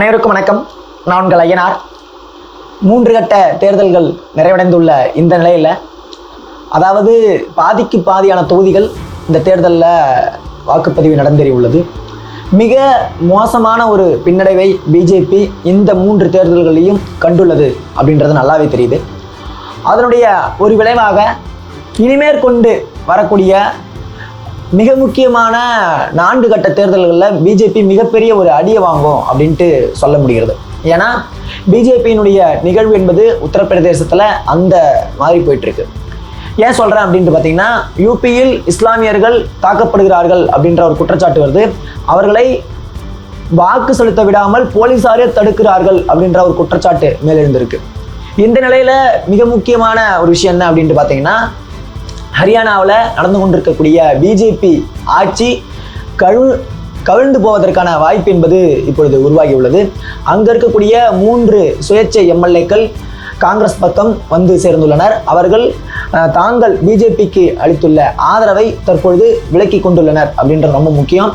அனைவருக்கும் வணக்கம். நான் உங்கள் ஐயனார். மூன்று கட்ட தேர்தல்கள் நிறைவடைந்துள்ள இந்த நிலையில் அதாவது பாதிக்கு பாதியான தொகுதிகள் இந்த தேர்தலில் வாக்குப்பதிவு நடந்தேறி உள்ளது மிக மோசமான ஒரு பின்னடைவை பிஜேபி இந்த மூன்று தேர்தல்களையும் கண்டுள்ளது அப்படின்றது நல்லாவே தெரியுது. அதனுடைய ஒரு விளைவாக இனிமேற்கொண்டு வரக்கூடிய மிக முக்கியமான நான்கு கட்ட தேர்தல்களில் பிஜேபி மிகப்பெரிய ஒரு அடியை வாங்கும் அப்படின்ட்டு சொல்ல முடிகிறது. ஏன்னா பிஜேபியினுடைய நிகழ்வு என்பது உத்தரப்பிரதேசத்தில் அந்த மாதிரி போயிட்டுருக்கு. ஏன் சொல்கிறேன் அப்படின்ட்டு பார்த்தீங்கன்னா யூபியில் இஸ்லாமியர்கள் தாக்கப்படுகிறார்கள் அப்படின்ற ஒரு குற்றச்சாட்டு வருது. அவர்களை வாக்கு செலுத்த விடாமல் போலீசாரே தடுக்கிறார்கள் அப்படின்ற ஒரு குற்றச்சாட்டு மேலெழுந்திருக்கு. இந்த நிலையில் மிக முக்கியமான ஒரு விஷயம் என்ன அப்படின்ட்டு பார்த்தீங்கன்னா ஹரியானாவில் நடந்து கொண்டிருக்கக்கூடிய பிஜேபி ஆட்சி கழு கவிழ்ந்து போவதற்கான வாய்ப்பு என்பது இப்பொழுது உருவாகி உள்ளது. அங்கே இருக்கக்கூடிய மூன்று சுயேட்சை எம்எல்ஏக்கள் காங்கிரஸ் பக்கம் வந்து சேர்ந்துள்ளனர். அவர்கள் தாங்கள் பிஜேபிக்கு அளித்துள்ள ஆதரவை தற்பொழுது விலக்கி கொண்டுள்ளனர் அப்படின்றது ரொம்ப முக்கியம்.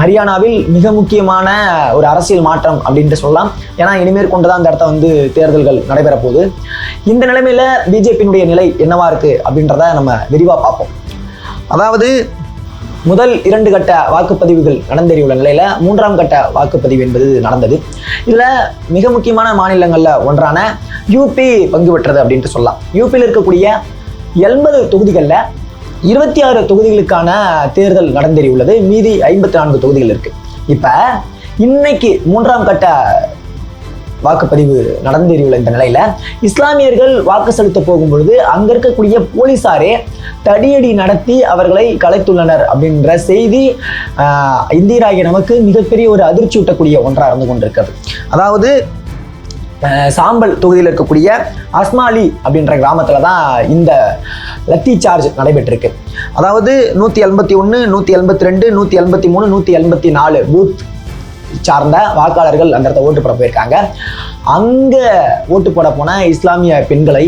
ஹரியானாவில் மிக முக்கியமான ஒரு அரசியல் மாற்றம் அப்படின்ட்டு சொல்லலாம். ஏன்னா இனிமேல் கொண்டு தான் அந்த இடத்த வந்து தேர்தல்கள் நடைபெற போகுது இந்த நிலைமையில பிஜேபியினுடைய நிலை என்னவா இருக்கு அப்படின்றத நம்ம விரிவாக பார்ப்போம். அதாவது முதல் இரண்டு கட்ட வாக்குப்பதிவுகள் நடந்தேறியுள்ள நிலையில் மூன்றாம் கட்ட வாக்குப்பதிவு என்பது நடந்தது. இதில் மிக முக்கியமான மாநிலங்களில் ஒன்றான யூபி பங்கு பெற்றது அப்படின்ட்டு சொல்லலாம். யூபியில் இருக்கக்கூடிய எண்பது தொகுதிகளில் இருபத்தி ஆறு தொகுதிகளுக்கான தேர்தல் நடந்தேறி உள்ளது மீதி ஐம்பத்தி நான்கு தொகுதிகள் இருக்கு. இப்போ இன்னைக்கு மூன்றாம் கட்ட வாக்குப்பதிவு நடந்தேறியுள்ள இந்த நிலையில இஸ்லாமியர்கள் வாக்கு செலுத்த போகும்பொழுது அங்க இருக்கக்கூடிய போலீசாரே தடியடி நடத்தி அவர்களை கலைத்துள்ளனர் அப்படின்ற செய்தி இந்தியராகிய நமக்கு மிகப்பெரிய ஒரு அதிர்ச்சி ஊட்டக்கூடிய ஒன்றாக இருந்து கொண்டிருக்கிறது. அதாவது சாம்பல் தொகுதியில் இருக்கக்கூடிய அஸ்மாலி அப்படின்ற கிராமத்தில் தான் இந்த லத்தி சார்ஜ் நடைபெற்றிருக்கு. அதாவது நூற்றி எண்பத்தி ஒன்று நூற்றி எண்பத்தி ரெண்டு நூற்றி எண்பத்தி மூணு நூற்றி எண்பத்தி நாலு பூத் சார்ந்த வாக்காளர்கள் அந்த இடத்த ஓட்டு போட போயிருக்காங்க. அங்கே ஓட்டு போட போன இஸ்லாமிய பெண்களை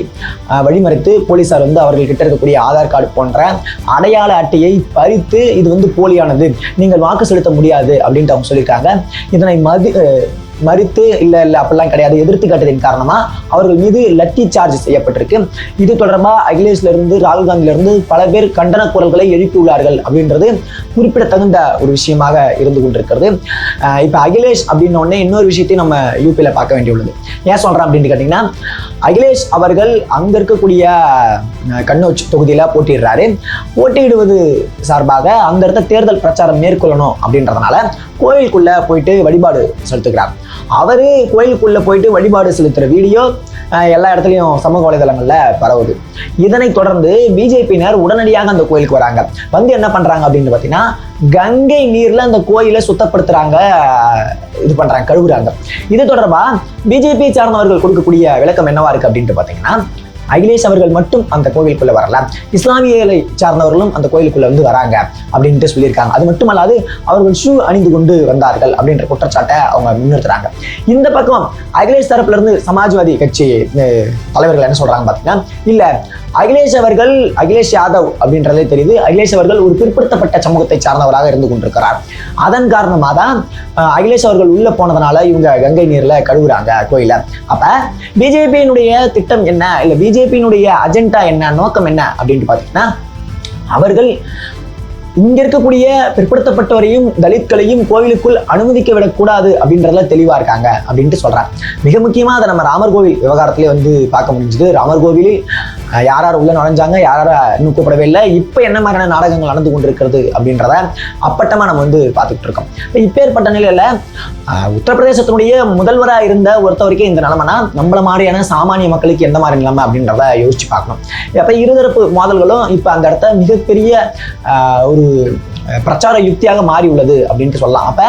வழிமறித்து போலீசார் வந்து அவர்கள் கிட்ட இருக்கக்கூடிய ஆதார் கார்டு போன்ற அடையாள அட்டையை பறித்து இது வந்து போலியானது. நீங்கள் வாக்கு செலுத்த முடியாது அப்படின்ட்டு அவங்க சொல்லியிருக்காங்க. இதனை மது மறுத்து இல்லை இல்லை அப்படிலாம் கிடையாது. எதிர்த்து காட்டியதன் காரணமாக அவர்கள் மீது லத்தி சார்ஜ் செய்யப்பட்டிருக்கு. இது தொடர்பாக அகிலேஷ்ல இருந்து ராகுல் காந்தியிலிருந்து பல பேர் கண்டன குரல்களை எழுப்பியுள்ளார்கள் அப்படின்றது குறிப்பிடத்தகுந்த ஒரு விஷயமாக இருந்து கொண்டிருக்கிறது. இப்போ அகிலேஷ் அப்படின்ன உடனே இன்னொரு விஷயத்தையும் நம்ம யூபியில் பார்க்க வேண்டியுள்ளது. ஏன் சொல்றேன் அப்படின்னு கேட்டீங்கன்னா அகிலேஷ் அவர்கள் அங்க இருக்கக்கூடிய அஹ், தொகுதியில் தொகுதியில போட்டியிடுறாரு. போட்டியிடுவது சார்பாக அந்த இடத்த தேர்தல் பிரச்சாரம் மேற்கொள்ளணும் அப்படின்றதுனால கோயிலுக்குள்ள போயிட்டு வழிபாடு செலுத்துகிறார். அவரே கோயிலுக்குள்ளே போயிட்டு வழிபாடு செலுத்துகிற வீடியோ எல்லா இடத்துலையும் சமூக வலைதளங்களில் பரவுது. இதனைத் தொடர்ந்து பிஜேபியினர் உடனடியாக அந்த கோயிலுக்கு வராங்க. வந்து என்ன பண்ணுறாங்க அப்படின்னு பார்த்தீங்கன்னா கங்கை நீரில் அந்த கோயிலை சுத்தப்படுத்துறாங்க இது பண்ணுறாங்க கழுவுறாங்க. இது தொடர்பாக பிஜேபி சார்ந்தவர்கள் கொடுக்கக்கூடிய விளக்கம் என்னவா இருக்கு அப்படின்ட்டு பார்த்தீங்கன்னா அகிலேஷ் அவர்கள் மட்டும் அந்த கோவிலுக்குள்ள வரல. இஸ்லாமியர்களை சார்ந்தவர்களும் அந்த கோயிலுக்குள்ள வந்து வராங்க அப்படின்ட்டு சொல்லியிருக்காங்க. அது மட்டுமல்லாது அவர்கள் ஷூ அணிந்து கொண்டு வந்தார்கள் அப்படின்ற குற்றச்சாட்டை அவங்க முன்னிறுத்துறாங்க. இந்த பக்கம் அகிலேஷ் தரப்புல இருந்து சமாஜ்வாதி கட்சி தலைவர்கள் என்ன சொல்றாங்க பாத்தீங்கன்னா இல்ல அகிலேஷ் அவர்கள் அகிலேஷ் யாதவ் அப்படின்றதே தெரியுது. அகிலேஷ் அவர்கள் ஒரு பிற்படுத்தப்பட்ட சமூகத்தை சார்ந்தவராக இருந்து கொண்டிருக்கிறார். அதன் காரணமாக தான் அகிலேஷ் அவர்கள் உள்ளே போனதுனால இவங்க கங்கை நீர்ல கழுவுறாங்க கோயிலை. அப்ப பிஜேபியினுடைய திட்டம் என்ன? இல்ல பிஜேபியினுடைய அஜெண்டா என்ன? நோக்கம் என்ன? அப்படின்ட்டு பார்த்தீங்கன்னா அவர்கள் இங்க இருக்கக்கூடிய பிற்படுத்தப்பட்டவரையும் தலித்களையும் கோவிலுக்குள் அனுமதிக்க விடக்கூடாது அப்படின்றதுல தெளிவா இருக்காங்க அப்படின்ட்டு சொல்றாங்க. மிக முக்கியமா அதை நம்ம ராமர் கோவில் விவகாரத்திலே வந்து பார்க்க முடிஞ்சது. ராமர் கோவிலில் அஹ், யார் யார் உள்ள நுழைஞ்சாங்க யார் யார் இன்னும் கூப்பிடவே இல்லை. இப்போ என்ன மாதிரியான நாடகங்கள் நடந்து கொண்டிருக்கிறது அப்படின்றத அப்பட்டமா நம்ம வந்து பார்த்துக்கிட்டு இருக்கோம். இப்போ இப்பேற்பட்ட நிலையில உத்தரப்பிரதேசத்தினுடைய முதல்வராக இருந்த ஒருத்தவரைக்கும் இந்த நிலைமைனா நம்மள மாதிரியான சாமானிய மக்களுக்கு எந்த மாதிரி நிலைமை அப்படின்றத யோசிச்சு பார்க்கணும். அப்போ இருதரப்பு மோதல்களும் இப்போ அந்த இடத்த மிகப்பெரிய ஆஹ், ஒரு பிரச்சார யுக்தியாக மாறி உள்ளது அப்படின்ட்டு சொல்லலாம். அப்போ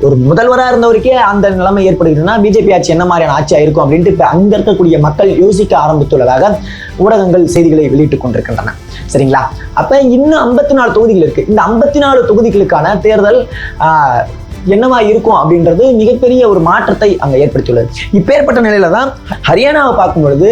ஒரு முதல்வராக இருந்தவருக்கே அந்த நிலைமை ஏற்படுகிறதுனா பிஜேபி ஆட்சி என்ன மாதிரியான ஆட்சியாக இருக்கும் அப்படின்ட்டு இப்போ அங்கே இருக்கக்கூடிய மக்கள் யோசிக்க ஆரம்பித்துள்ளதாக ஊடகங்கள் செய்திகளை வெளியிட்டுக் கொண்டிருக்கின்றன. சரிங்களா? அப்போ இன்னும் ஐம்பத்தி நாலு தொகுதிகள் இருக்கு. இந்த ஐம்பத்தி நாலு தொகுதிகளுக்கான தேர்தல் ஆஹ், என்னவா இருக்கும் அப்படின்றது மிகப்பெரிய ஒரு மாற்றத்தை அங்கே ஏற்படுத்தியுள்ளது. இப்பேற்பட்ட நிலையில தான் ஹரியானாவை பார்க்கும் பொழுது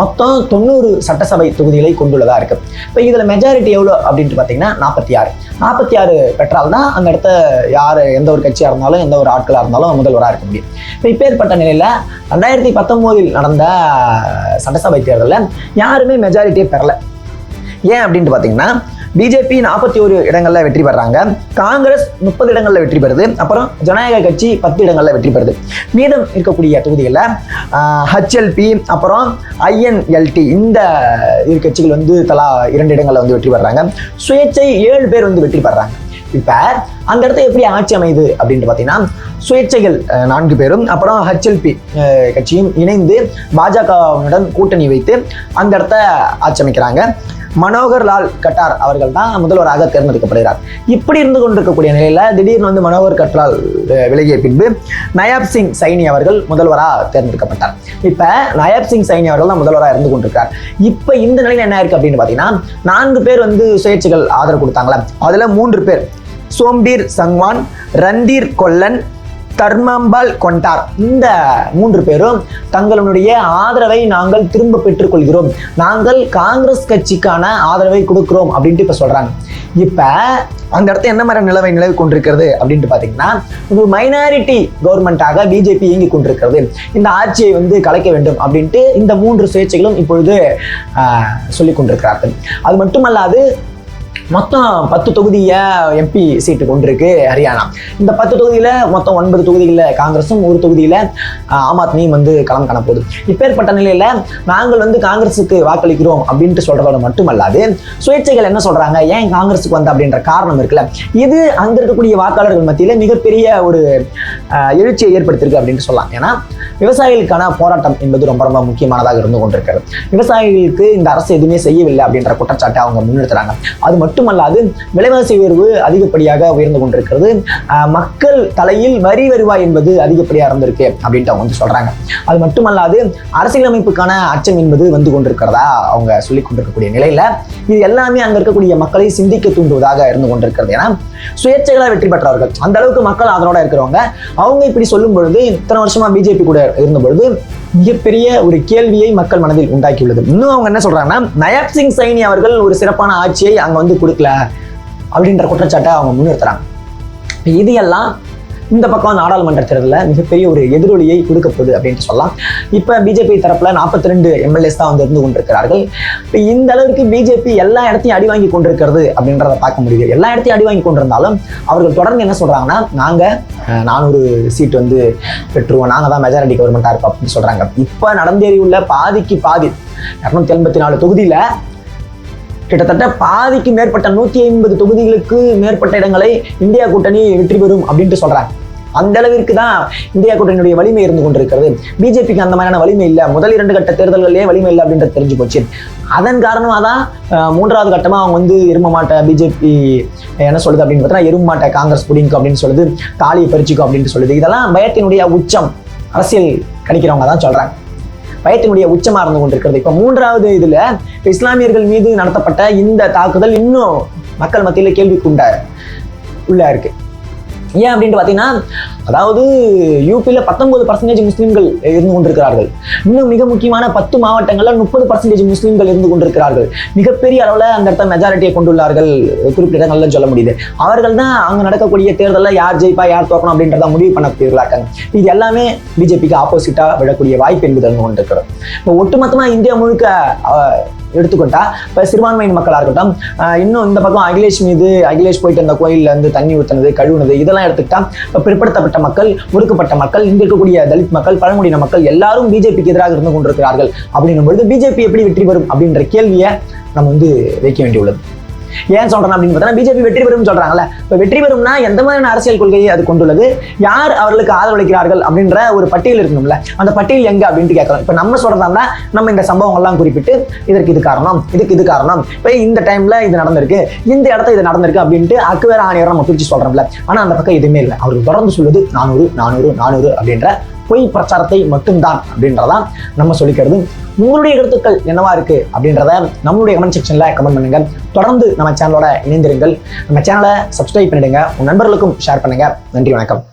மொத்தம் தொண்ணூறு சட்டசபை தொகுதிகளை கொண்டுள்ளதா இருக்கு. இப்போ இதில் மெஜாரிட்டி எவ்வளோ அப்படின்ட்டு பார்த்தீங்கன்னா நாற்பத்தி ஆறு. நாற்பத்தி ஆறு பெற்றால் தான் அந்த இடத்த யார் எந்த ஒரு கட்சியாக இருந்தாலும் எந்த ஒரு ஆட்களாக இருந்தாலும் முதல்வராக இருக்க முடியும். இப்போ இப்பேற்பட்ட நிலையில் ரெண்டாயிரத்தி பத்தொம்போதில் நடந்த சட்டசபை தேர்தலில் யாருமே மெஜாரிட்டியே பெறலை. ஏன் அப்படின்ட்டு பார்த்தீங்கன்னா பிஜேபி நாற்பத்தி ஒரு இடங்களில் வெற்றி பெறாங்க. காங்கிரஸ் முப்பது இடங்களில் வெற்றி பெறுது. அப்புறம் ஜனநாயக கட்சி பத்து இடங்களில் வெற்றி பெறுது. மீதம் இருக்கக்கூடிய தொகுதிகளில் ஹச்எல்பி அப்புறம் ஐஎன்எல்டி இந்த இரு கட்சிகள் வந்து தலா இரண்டு இடங்களில் வந்து வெற்றி பெறாங்க. சுயேட்சை ஏழு பேர் வந்து வெற்றி பெறாங்க. இப்போ அந்த இடத்த எப்படி ஆட்சி அமைது அப்படின்ட்டு பார்த்தீங்கன்னா சுயேட்சைகள் நான்கு பேரும் அப்புறம் ஹச்எல்பி கட்சியும் இணைந்து பாஜகவுடன் கூட்டணி வைத்து அந்த இடத்த ஆட்சி அமைக்கிறாங்க. மனோகர் லால் கட்டார் அவர்கள் தான் முதல்வராக தேர்ந்தெடுக்கப்படுகிறார். இப்படி இருந்து கொண்டிருக்கக்கூடிய நிலையில் திடீர்னு வந்து மனோகர் கட்டால் விலகிய பின்பு நயாப் சிங் சைனி அவர்கள் முதல்வராக தேர்ந்தெடுக்கப்பட்டார். இப்போ நயாப் சிங் சைனி அவர்கள் தான் முதல்வராக இருந்து கொண்டிருக்கார் இப்போ இந்த நிலையில் என்ன இருக்கு அப்படின்னு பார்த்தீங்கன்னா நான்கு பேர் வந்து சுயேட்சைகள் ஆதரவு கொடுத்தாங்களா. அதில் மூன்று பேர் சோம்பீர் சங்வான் ரந்தீர் கொல்லன் தர்மாம்பால் கொண்டார். இந்த மூன்று பேரும் தங்களுடைய ஆதரவை நாங்கள் திரும்ப பெற்றுக்கொள்கிறோம். நாங்கள் காங்கிரஸ் கட்சிக்கான ஆதரவை கொடுக்கிறோம் அப்படின்ட்டு இப்ப சொல்றாங்க. இப்ப அந்த இடத்த என்ன மாதிரி நிலவை நிலவி கொண்டிருக்கிறது அப்படின்ட்டு பாத்தீங்கன்னா ஒரு மைனாரிட்டி கவர்மெண்ட்டாக பிஜேபி இயங்கி கொண்டிருக்கிறது. இந்த ஆட்சியை வந்து கலைக்க வேண்டும் அப்படின்ட்டு இந்த மூன்று சுயேட்சைகளும் இப்பொழுது சொல்லி சொல்லிக் கொண்டிருக்கிறார்கள். அது மட்டுமல்லாது மொத்தம் பத்து தொகுதியை எம்பி சீட்டு கொண்டிருக்கு ஹரியானா. இந்த பத்து தொகுதியில் மொத்தம் ஒன்பது தொகுதிகளில் காங்கிரஸும் ஒரு தொகுதியில் ஆம் ஆத்மியும் வந்து களம் காணப்போகுது இப்பேற்பட்ட நிலையில் நாங்கள் வந்து காங்கிரஸுக்கு வாக்களிக்கிறோம் அப்படின்ட்டு சொல்கிறதோட மட்டுமல்லாது சுயேட்சைகள் என்ன சொல்கிறாங்க ஏன் காங்கிரஸுக்கு வந்த அப்படின்ற காரணம் இருக்குல்ல? இது அங்கே இருக்கக்கூடிய வாக்காளர்கள் மத்தியில் மிகப்பெரிய ஒரு எழுச்சியை ஏற்படுத்தியிருக்கு அப்படின்ட்டு சொல்லலாம். ஏன்னா விவசாயிகளுக்கான போராட்டம் என்பது ரொம்ப ரொம்ப முக்கியமானதாக இருந்து கொண்டிருக்கிறது. விவசாயிகளுக்கு இந்த அரசு எதுவுமே செய்யவில்லை அப்படின்ற குற்றச்சாட்டை அவங்க முன்னிறுத்துறாங்க. அது மட்டும் மட்டுமல்லாது விலைவாசி உயர்வு அதிகப்படியாக உயர்ந்து கொண்டிருக்கிறது. மக்கள் தலையில் வரி வருவாய் என்பது அதிகப்படியாக இருந்திருக்கு அப்படின்ட்டு அவங்க வந்து சொல்றாங்க. அது மட்டுமல்லாது அரசியலமைப்புக்கான அச்சம் என்பது வந்து கொண்டிருக்கிறதா அவங்க சொல்லி கொண்டிருக்கக்கூடிய நிலையில இது எல்லாமே அங்க இருக்கக்கூடிய மக்களை சிந்திக்க தூண்டுவதாக இருந்து கொண்டிருக்கிறது ஏன்னா சுயேட்சைகளாக வெற்றி பெற்றவர்கள். அந்த அளவுக்கு மக்கள் அதனோட இருக்கிறவங்க அவங்க இப்படி சொல்லும் பொழுது இத்தனை வருஷமா பிஜேபி கூட இருந்த பொழுது மிகப்பெரிய ஒரு கேள்வியை மக்கள் மனதில் உண்டாக்கியுள்ளது. இன்னும் அவங்க என்ன சொல்றாங்கன்னா நயாப் சிங் சைனி அவர்கள் ஒரு சிறப்பான ஆட்சியை அங்க வந்து கொடுக்கல அப்படின்ற குற்றச்சாட்டை அவங்க முன்னிறுத்துறாங்க. இது எல்லாம் இந்த பக்கம் நாடாளுமன்ற தேர்தலில் மிகப்பெரிய ஒரு எதிரொலியை கொடுக்க போகுது அப்படின்னு சொல்லலாம். இப்போ பிஜேபி தரப்புல நாற்பத்தி ரெண்டு எம்எல்ஏஸ் தான் வந்து இருந்து கொண்டிருக்கிறார்கள். இப்போ இந்த அளவுக்கு பிஜேபி எல்லா இடத்தையும் அடி வாங்கி கொண்டிருக்கிறது அப்படின்றத பார்க்க முடியுது. எல்லா இடத்தையும் அடி வாங்கி கொண்டிருந்தாலும் அவர்கள் தொடர்ந்து என்ன சொல்றாங்கன்னா நாங்க அஹ், நானூறு சீட் வந்து பெற்றுருவோம். நாங்க தான் மெஜாரிட்டி கவர்மெண்ட்டாக இருப்போம் அப்படின்னு சொல்றாங்க. இப்போ நடந்தேறியுள்ள பாதிக்கு பாதி இரநூத்தி எண்பத்தி நாலு தொகுதியில கிட்டத்தட்ட பாதிக்கு மேற்பட்ட நூத்தி ஐம்பது தொகுதிகளுக்கு மேற்பட்ட இடங்களை இந்தியா கூட்டணி வெற்றி பெறும் அப்படின்ட்டு சொல்றாங்க. அந்த அளவிற்கு தான் இந்தியா கூட்டணியுடைய வலிமை இருந்து கொண்டிருக்கிறது. பிஜேபிக்கு அந்த மாதிரியான வலிமை இல்லை. முதல் இரண்டு கட்ட தேர்தல்களிலே வலிமை இல்லை அப்படின்றது தெரிஞ்சு போச்சு. அதன் காரணமாக தான் மூன்றாவது கட்டமாக அவங்க வந்து எரும மாட்ட பிஜேபி என்ன சொல்லுது அப்படின்னு பார்த்தீங்கன்னா எரும மாட்ட காங்கிரஸ் பிடிக்கும் அப்படின்னு சொல்லுது. தாலியை பறிச்சுக்கும் அப்படின்னு சொல்லுது. இதெல்லாம் பயத்தினுடைய உச்சம். அரசியல் கணிக்கிறவங்க தான் சொல்றாங்க. பயத்தினுடைய உச்சமாக இருந்து கொண்டிருக்கிறது. இப்ப மூன்றாவது இதுல இப்போ இஸ்லாமியர்கள் மீது நடத்தப்பட்ட இந்த தாக்குதல் இன்னும் மக்கள் மத்தியில கேள்விக்குண்ட உள்ளா இருக்கு. ஏன் அப்படின்ட்டு பார்த்தீங்கன்னா அதாவது யூபியில் பத்தொன்பது பர்சன்டேஜ் முஸ்லீம்கள் இருந்து கொண்டிருக்கிறார்கள். இன்னும் மிக முக்கியமான பத்து மாவட்டங்களில் முப்பது பர்சன்டேஜ் முஸ்லீம்கள் இருந்து கொண்டிருக்கிறார்கள். மிகப்பெரிய அளவில் அந்த இடத்த மெஜாரிட்டியை கொண்டுள்ளார்கள். குறிப்பிட்ட இடங்கள்ல சொல்ல முடியுது. அவர்கள் தான் அங்கே நடக்கக்கூடிய தேர்தலில் யார் ஜெயிப்பா யார் தோக்கணும் அப்படின்றத முடிவு பண்ண இருக்காங்க இது எல்லாமே பிஜேபிக்கு ஆப்போசிட்டாக விடக்கூடிய வாய்ப்பு என்பது இருந்து கொண்டிருக்கிறது. இப்போ ஒட்டுமொத்தமாக இந்தியா முழுக்க எடுத்துக்கொண்டா இப்போ சிறுபான்மையின் மக்களாக இருக்கட்டும் இன்னும் இந்த பக்கம் அகிலேஷ் மீது அகிலேஷ் போயிட்டு அந்த கோயிலில் இருந்து தண்ணி ஊற்றுனது கழுவுனது இதெல்லாம் எடுத்துக்கிட்டா இப்போ பிற்படுத்தப்பட்ட மக்கள் ஒடுக்கப்பட்ட மக்கள் இங்க இருக்கக்கூடிய தலித் மக்கள் பழங்குடியின மக்கள் எல்லாரும் பிஜேபிக்கு எதிராக இருந்து கொண்டிருக்கிறார்கள். அப்படின்னும் பொழுது பிஜேபி எப்படி வெற்றி பெறும் அப்படின்ற கேள்வியை நம்ம வந்து வைக்க வேண்டியுள்ளது. ஏன் சொல்றேன் அப்படின்னு பார்த்தா பிஜேபி வெற்றி பெறும் சொல்றாங்கல்ல. இப்போ வெற்றி பெறும்னா எந்த மாதிரியான அரசியல் கொள்கையை அது கொண்டுள்ளது? யார் அவர்களுக்கு ஆதரவளிக்கிறார்கள் அப்படின்ற ஒரு பட்டியல் இருக்கணும்ல அந்த பட்டியல் எங்க அப்படின்ட்டு கேட்கலாம். இப்போ நம்ம சொல்றதா நம்ம இந்த சம்பவங்கள்லாம் குறிப்பிட்டு இதற்கு இது காரணம் இதுக்கு இது காரணம். இப்போ இந்த டைம்ல இது நடந்திருக்கு இந்த இடத்துல இது நடந்திருக்கு அப்படின்ட்டு அக்குவேர ஆணையர் நம்ம பிரிச்சு சொல்றோம்ல. ஆனா அந்த பக்கம் எதுவுமே இல்லை. அவருக்கு தொடர்ந்து சொல்லுது நானூறு நானூறு நானூறு அப்படின்ற பொய் பிரச்சாரத்தை மட்டும்தான் அப்படின்றதான் நம்ம சொல்லிக்கிறது. உங்களுடைய கருத்துக்கள் என்னவா இருக்கு அப்படின்றத நம்மளுடைய கமெண்ட் செக்ஷன்ல கமெண்ட் பண்ணுங்க. தொடர்ந்து நம்ம சேனலோட இணைந்திருங்கள். நம்ம சேனலை சப்ஸ்கிரைப் பண்ணிடுங்க. உங்க நண்பர்களுக்கும் ஷேர் பண்ணுங்க. நன்றி வணக்கம்.